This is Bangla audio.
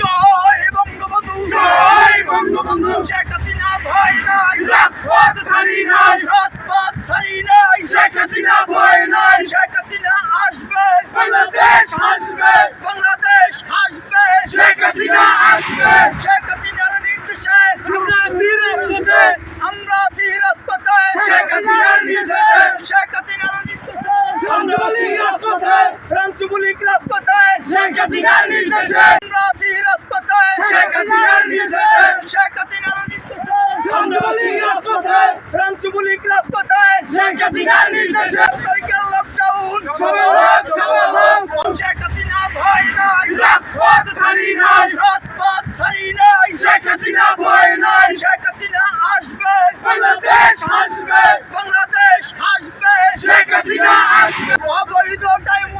জয় বঙ্গবন্ধু জয় ভয় নাই রাজপথ ছাড়ি নাই রাজপথ ছাড়ি নাই। শেখ হাসিনা ভয় নাই। শেখ হাসিনা আসবে বাংলাদেশ আসবে বাংলাদেশ আসবে। শেখ হাসিনা আসবে। শেখ হাসিনার নির্দেশে আমরা আছি রাজপথে আমরা আছি রাজপথে। শেখ হাসিনার শেখ হাসিনার নির্দেশে। আমরা আছি রাজপথে শেখ হাসিনার নির্দেশে। শেখ হাসিনার নির্দেশে। আছি রাজপথে। বুলিক রাজপথে। শেখ হাসিনার নির্দেশে। তারিখের লকডাউন সবাই সবাই। শেখ হাসিনা ভয় নাই। রাজপথ ছাড়ি নাই। রাজপথ ছাড়ি নাই। শেখ হাসিনা ভয় নাই। শেখ হাসিনা আসবে। বাংলাদেশ হাসবে বাংলাদেশ আসবে। শেখ হাসিনা আসবে। অবৈধ টাইমুনা